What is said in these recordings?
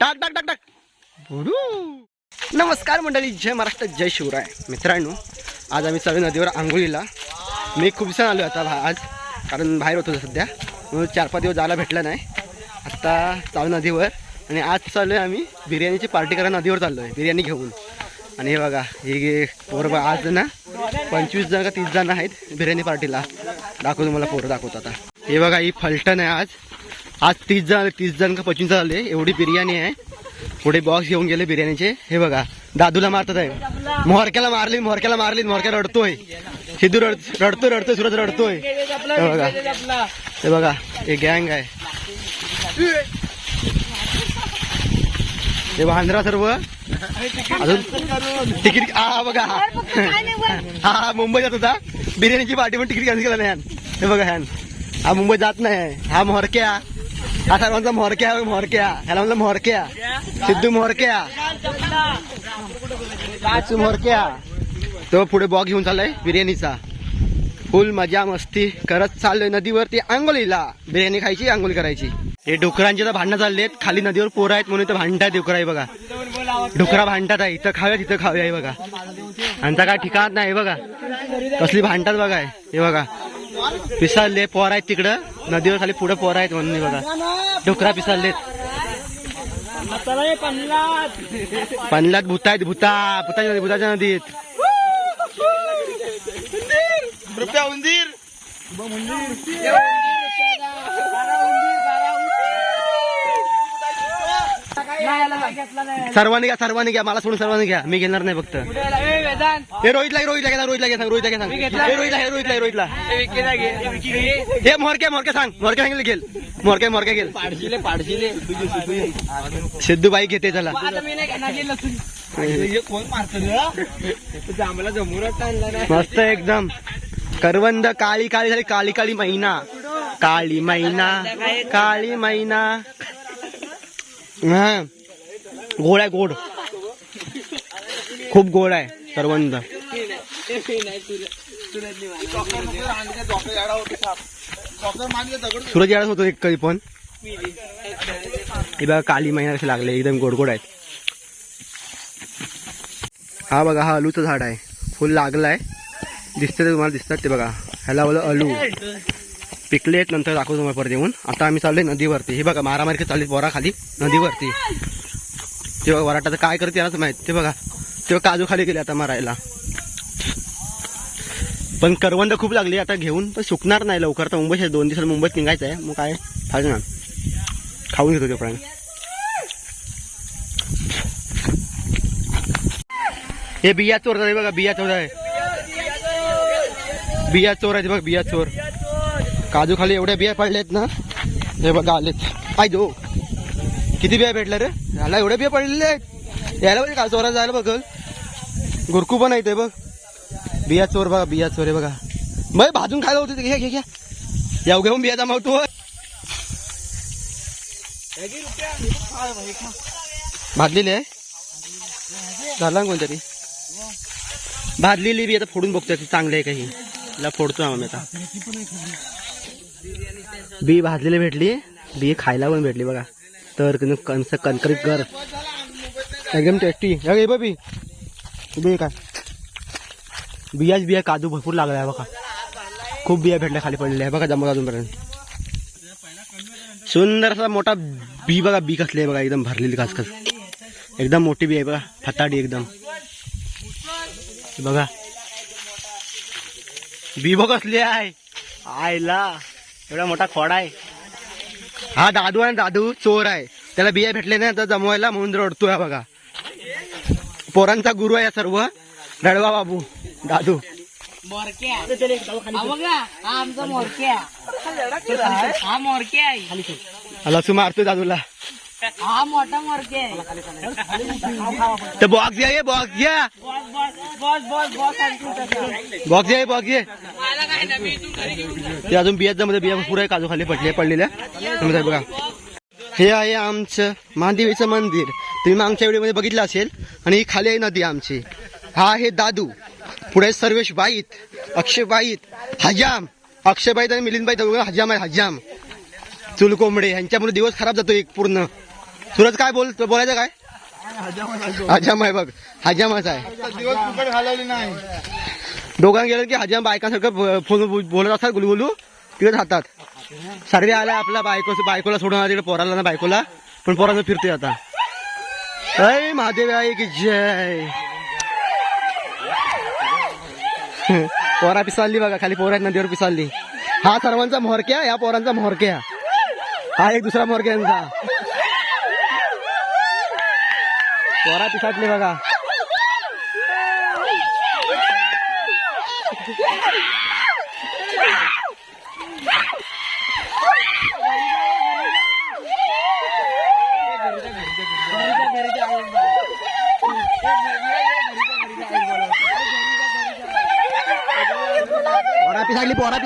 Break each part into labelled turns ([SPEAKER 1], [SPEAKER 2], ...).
[SPEAKER 1] टाक टाक टाक टाक. बुडू. नमस्कार मंडळी जय महाराष्ट्र जय शिवराय. मित्रांनो आज आम्ही चालू नदीवर आंघोळीला. मी खूप दिवसांनी आलो आता आज कारण बाहेर होतो सध्या. म्हणून चार पाच दिवस जायला भेटलं नाही. आत्ता चालू नदीवर. आणि आज चाललो आहे आम्ही बिर्याणीची पार्टी करायला नदीवर चाललो आहे बिर्याणी घेऊन. आणि हे बघा हे पोरं आज ना पंचवीस जण का तीस जण आहेत बिर्याणी पार्टीला. दाखवतो तुम्हाला पोरं दाखवतो आता. हे बघा ही फलटण आहे आज. आज तीस जण तीस जण का पंचवीस जण आले? एवढी बिर्याणी आहे. पुढे बॉक्स घेऊन गेले बिर्याणीचे. हे बघा दादूला मारतात आहे. मोहरक्याला मारली मोहरक्याला मारली मोहरक्या रडतोय. सिद्धू रड रडतोय रडतोय सुरत रडतोय. हे बघा. हे बघा हे गँग आहे. हे वांद्रा सर्व. अजून तिकीट हा बघा. हा हा मुंबई जात होता. बिर्याणीची पार्टी पण तिकीट कॅन्सल केलं नाही. हे बघा ह्यान हा मुंबई जात नाही. हा मोहरक्या. हा सर्वांचा मोहरक्या मोरक्या मोहरक्या ह्याला म्हणलं मोहरक्या सिद्धू मोहरक्या काचू मोहरक्या तो पुढे बॉग घेऊन चाललाय बिर्याणीचा. फुल मजा मस्ती करत चाललोय नदीवरती आंघोळीला. बिर्याणी खायची आंघोळी करायची. हे डुकरांचे तर भांडणं चाललेत. खाली नदीवर पोरं आहेत म्हणून इथं भांडतात डुकरा आहे बघा. डुकरा भांडतात आहे इथं खाऊया तिथं खाऊया हे बघा. आणि काय ठिकाण नाही हे बघा. कसली भांडतात बघा हे बघा. पिसाळले पोर आहेत तिकडं. नदीवर खाली पुढे पोर आहेत म्हणून बघा. डुकरा पिसाळलेत. पनलात भूत आहेत भूता. भूताच्या नदी भूताच्या नदीत. रुपया उंदीर. सर्वांनी घ्या सर्वांनी घ्या मला सोडून सर्वांनी घ्या. मी घेणार नाही फक्त. हे रोहितला रोहितला घ्या रोहितला घ्या सांग रोहितला घ्या सांग. हे रोहितला हे रोहितला हे रोहितला. हे मोरक्या मोरक्या सांग. मोरक्या सांगितलं घेल मोरक्या मोरक्या घेल सिद्धू बाई घेते त्याला मस्त एकदम. करवंद काळी काळी झाली काळी काळी मैना काळी मैना काळी मैना हा. गोड आहे गोड. खूप गोड आहे सर्वांचा. सूरज याळच होतो एक कधी पण. हे बघा काली महिना कसे लागले एकदम गोड गोड आहेत. हा बघा हा अलूचं झाड आहे. फुल लागलाय. दिसतंय ते तुम्हाला दिसतात ते बघा. ह्याला बोल अलू पिकलेत नंतर दाखवतो तुम्हाला परत येऊन. आता आम्ही चाललोय नदीवरती. हे बघा मारामारी चालली पोरा खाली नदीवरती. ते बघा वराटाचं काय करते यालाच माहीत. ते बघा ते काजू खाली गेले आता मारायला. पण करवंद खूप लागली आता घेऊन पण सुकणार नाही लवकर. तर मुंबईच्या दोन दिवसात मुंबईत निघायचं आहे. मग काय? फायदा ना. खाऊन घेतो ते प्राणी. हे बिया चोर आहे बघा बिया चोर आहे बिया चोर आहे बघ बिया चोर. काजू खाली एवढ्या बिया पडल्यात ना? हे बघा आलेत. आय जो किती बिया भेटल्या रे? याला एवढ्या बिया पडलेल्या आहेत. यायला पाहिजे का? चोरा जायला बघल गुरकू पण आहे ते बघ. बिया चोर बघा बिया चोर आहे बघा. मग भाजून खायला होते घ्या घ्या घ्या या घेऊन बिया जमावतो भाजलेली आहे? झाला ना कोणतरी? भाजलेली बी आता फोडून बघतोय चांगले आहे काही फोडतो आम्ही आता. बी भाजलेली भेटली. बी खायला पण भेटली बघा. तर कंस कणकरीत कर एकदम टेस्टी हे बी बी काय? बियाच बिया काजू भरपूर लागला आहे बघा. खूप बिया भेटल्या खाली पडलेल्या आहे बघा जमा अजूनपर्यंत. सुंदर असा मोठा बी बघा, बी कसली आहे बघा, एकदम भरलेली खासखस एकदम मोठी बी आहे बघा, फताडी एकदम. बघा. बी बघ कसली आहे. आयला. एवढा मोठा खोडा आहे. हा दादू आहे दादू चोर आहे. त्याला बिया भेटले नाही आता जमवायला म्हणून रडतोय हा बघा. पोरांचा गुरु आहे सर्व. रडवा बाबू दादू.
[SPEAKER 2] मोरक्या. हा बघा हा आमचा मोरक्या. हा मोरक्या आहे
[SPEAKER 1] लसू मारतोय दादूला.
[SPEAKER 2] हा मोठा आहे.
[SPEAKER 1] तर बॉक्स घ्या ये बॉक्स घ्या
[SPEAKER 2] boss boss boss boss boss
[SPEAKER 1] box घ्या बॉक्स घे ते अजून बियाच्या मध्ये बिया आहे काजू खाली पडले पडलेल्या. तुम्ही साहेब बघा. हे आहे आमचं महादेवीचं मंदिर. तुम्ही मागच्या व्हिडिओमध्ये बघितलं असेल आणि ही खाली आहे नदी आमची. हा आहे दादू. पुढे सर्वेश बाईत अक्षय बाईत हजाम. अक्षय बाईत आणि मिलिंद बाईत दोघं हजाम आहे हजाम. चुल कोंबडे ह्यांच्यामुळे दिवस खराब जातो एक पूर्ण. सूरज काय बोल बोलायचं काय? हजाम आहे बघ. हजामच आहे.
[SPEAKER 2] नाही.
[SPEAKER 1] दोघांना गेलं की हजाम बायकांसारखं बोलत असतात गुलगुलू तिकडे राहतात. सर्वे आला आपल्या बायको बायकोला सोडून आला तिकडे पोराला ना बायकोला. पण पोरानं फिरते आता. अय महादेव आहे की जय. पोरा पिसालली बघा खाली पोरा नदीवर पिसालली हा सर्वांचा मोहरक्या या पोरांचा मोहरक्या. हा एक दुसरा मोहरक्या पोरा पिसाटली बघा. पोरा पोरा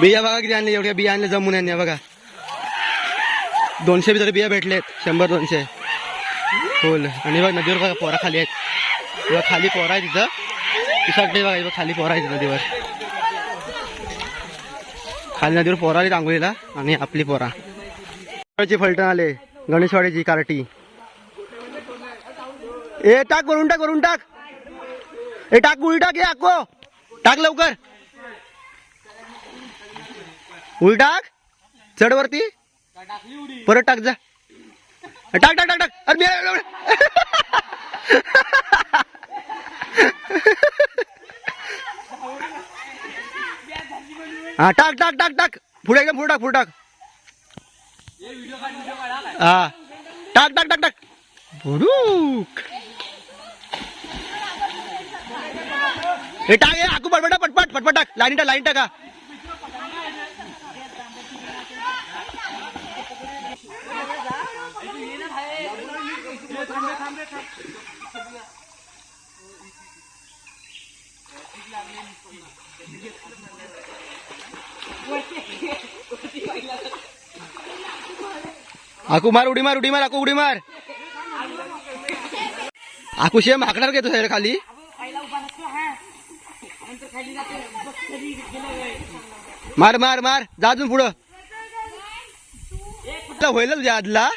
[SPEAKER 1] बिया बघा किती आणले एवढ्या बिया आणले जमून यांनी बघा. दोनशे तरी बिया भेटलेत शंभर दोनशे. फुल. आणि बघ नदीवर बघा पोरा खाली आहेत. बघा खाली पोरा आहे तिथं पिसाटले बघा खाली पोरा आहे नदीवर. खाली नदीवर पोरा आली रांगोळीला आणि आपली पोरा. फलटण आले. गणेशवाडीची कार्टी. ए टाक वरून टाक वरून टाक. ए टाक उलटाक टाक हे टाक लवकर. उलटाक चढवरती परत टाक जा. टाक टाक टाक टाक. अरे मी- हा टाक टाक टाक टाक. पुढे एकदम पुढे टाक पुढे टाक. हा. टाक टाक टाक टाक. बुडूक. हे टाक आकू पटपट पटपट पटपट टाक. लाईन टाक लाईन टाका. आकू मार उडी मार उडी मार आकू उडी मार. आकू शेम हाकणार घेतो सर खाली? मार मार मार. जा अजून पुढं. होईल तुझ्या आदला?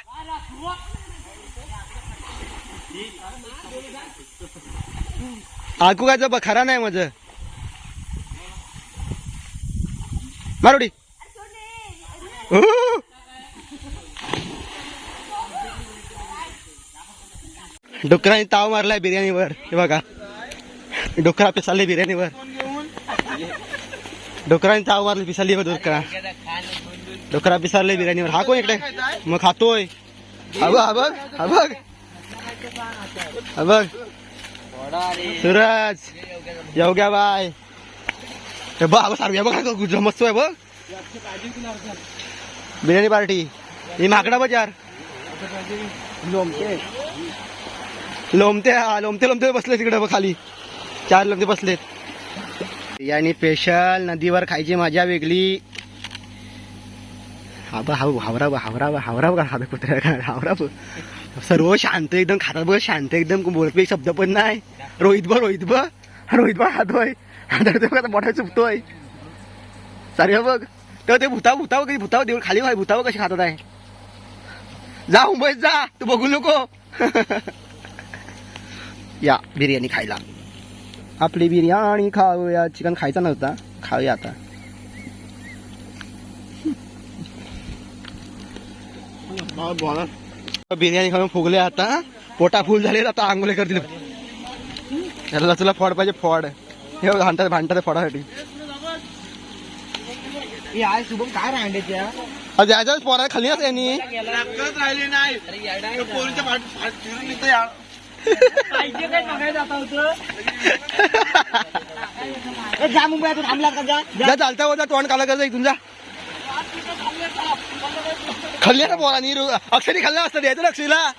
[SPEAKER 1] आकू काय जब खरा नाही माझं. मारुडी. डुकराने ताव मारलाय बिर्याणीवर. हे बघा. डुकरा पिसाले बिर्याणीवर. डुकराने ताव मारले पिसाली डुकरा. डुकरा पिसारले बिर्याणीवर. हा कोण इकडे? मग खातोय. हा बघ हा बघ हा बघ. बघ. सूरज योग्या बाय. बाबा मस्त आहे बघ. बिर्याणी पार्टी. ही माकडा बजार. लोमते लोमते हा लोमते लोमते बसले तिकडे बघ खाली. चार लोमते बसलेत. याने स्पेशल नदीवर खायची मजा वेगळी. हा बा हावराव हावराव हावराव का बा कुत्र्या का? हावरा सर्व शांत एकदम खातात बघ शांत एकदम बोलत एक शब्द पण नाही. रोहित बा रोहित बा रोहित बा हातोय हातात बघ आता मोठा चुकतोय. सारे बघ. तर ते भुताव भुताव कधी भुताव देऊन खाली व्हाय भुताव कशी खातात आहे? जा मुंबईत जा. तू बघू नको. या बिर्याणी खायला. आपली बिर्याणी खाऊया. चिकन खायचा नव्हता. खाऊया आता. बिर्याणी खाऊन फुगले आता. पोटा फुल झाले आता आंघोळे करतील. त्याला तुला फॉड पाहिजे फॉड. हे भांडतात भांडतात फॉडासाठी.
[SPEAKER 2] शुभम काय रांडेच्या
[SPEAKER 1] आज याच्याच पोरा खाली ना त्यांनी.
[SPEAKER 2] राहिली नाही. जा मुंबईतून थांबला का जा?
[SPEAKER 1] जा. चालता होता तोंड काला कसं इथून जा. खाल्ल्या ना पोरानी अक्षरी खाल्ला असतं द्यायचं ना अक्षरीला?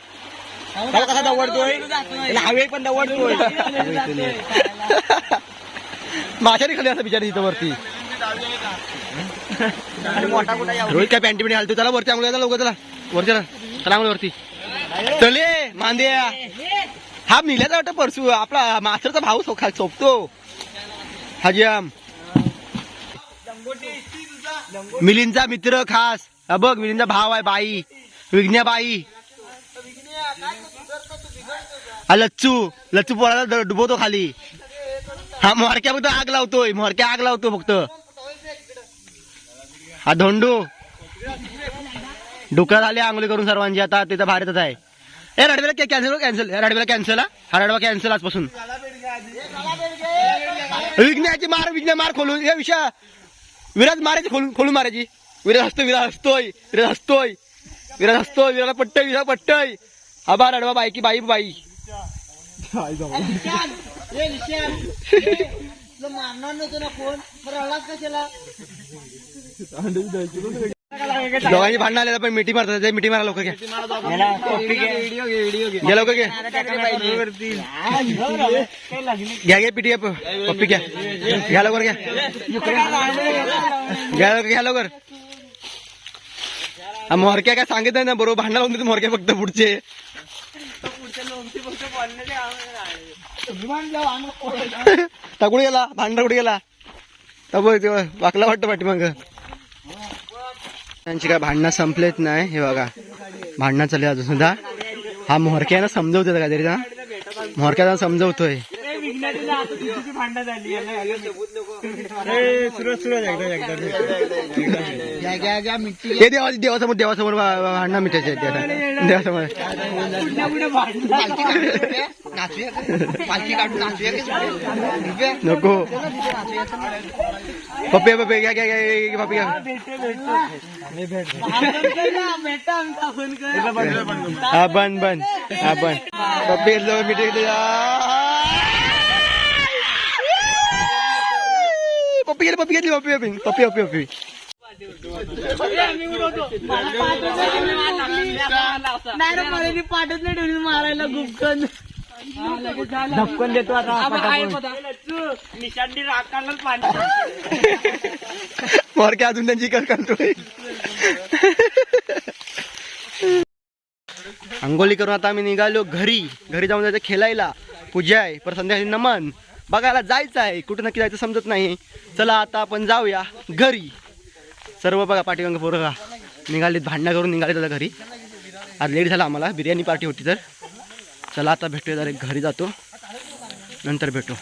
[SPEAKER 2] त्याला कसा दवडतोय? हवे पण दवडतोय.
[SPEAKER 1] माशारी खाल्ली असं बिचारी इथं वरती. रोहित काय पॅन्टी पिणी घालतो त्याला वरती आंघोळ चला लवकर त्याला वरती त्याला आंघोळ वरती. चले मांद्या. हा मिल्याचा वाटतं परसू आपला मास्टरचा भाऊ सो- खा- सोपतो. हजियाम मिलिंदचा मित्र खास. बघ मिलिंदचा भाव आहे बाई. विघ्न्या बाई. हा लच्चू. लच्चू पोराला ड- डुबवतो खाली. हा मोरक्या फक्त आग लावतोय. मोरक्या आग लावतो फक्त. हा धोंडू. डुकरा झाले आंघोळी करून सर्वांची. आता तिथं भारतच आहे. ए रडवेला कॅन्सल कॅन्सल रडवेला कॅन्सल हा? रडवा कॅन्सल आजपासून. विघ्न्याची मार विघ्न मार खोलून. हे विषय विराज मारायची खोलून खोलून मारायची. विराज हसतोय विराज हसतोय विराज हसतोय. विराज हसतोय विराला पट्टय विरा पट्टय हा रडवा बाई की बाई बाई.
[SPEAKER 2] मारणार नव्हतं ना कोण? रडलाच कशाला?
[SPEAKER 1] दोघांची भांडण आले पण मिठी मारतात. ते मिठी मारा लवकर घ्या घ्या लवकर. घ्या घ्या घ्या. पिटी पप्पी घ्या घ्या लवकर घ्या. घ्या लवकर घ्या लवकर. मोरक्या काय सांगितलं ना बरोबर भांडण लावून देतो मोरक्या फक्त पुढचे. ता कुठे गेला भांडण कुठे गेला? ता बघ ते वाकला वाटतं पाठीमाग. त्यांची काय भांडणं संपलेत नाही. हे बघा. भांडणं चालले अजून सुद्धा. हा मोहरक्यानं समजवतोय काहीतरी ना मोहरक्याला समजवतोय. हे देवा देवासमोर देवासमोर भांडणं आता. देवासमोर. नको. पप्पे पप्पे घ्या घ्या घ्या पप्पी घ्या. हा बन बन हा बन पप्पी घेतलं मिठी घेतली. पप्पी घेतली पप्पी घेतली पप्पी पप्पी पप्पी पप्पी.
[SPEAKER 2] नाही पाठच नाही ठेवली मारायला गुपकन धपकन देतो आता निशांनी राखायलाच पाणी
[SPEAKER 1] मोरके अजून त्यांची कर करतोय अंघोळी करून आता आम्ही निघालो घरी. घरी जाऊन जायचं खेळायला पूजा आहे. परत संध्याकाळी नमन. बघायला जायचं आहे. कुठं नक्की जायचं समजत नाही. चला आता आपण जाऊया घरी. सर्व बघा पाठीगंग पोरं का निघालीत भांडणं करून निघाले आता घरी. आज लेट झाला आम्हाला बिर्याणी पार्टी होती तर. चला आता भेटूया जरा घरी जातो. नंतर भेटू.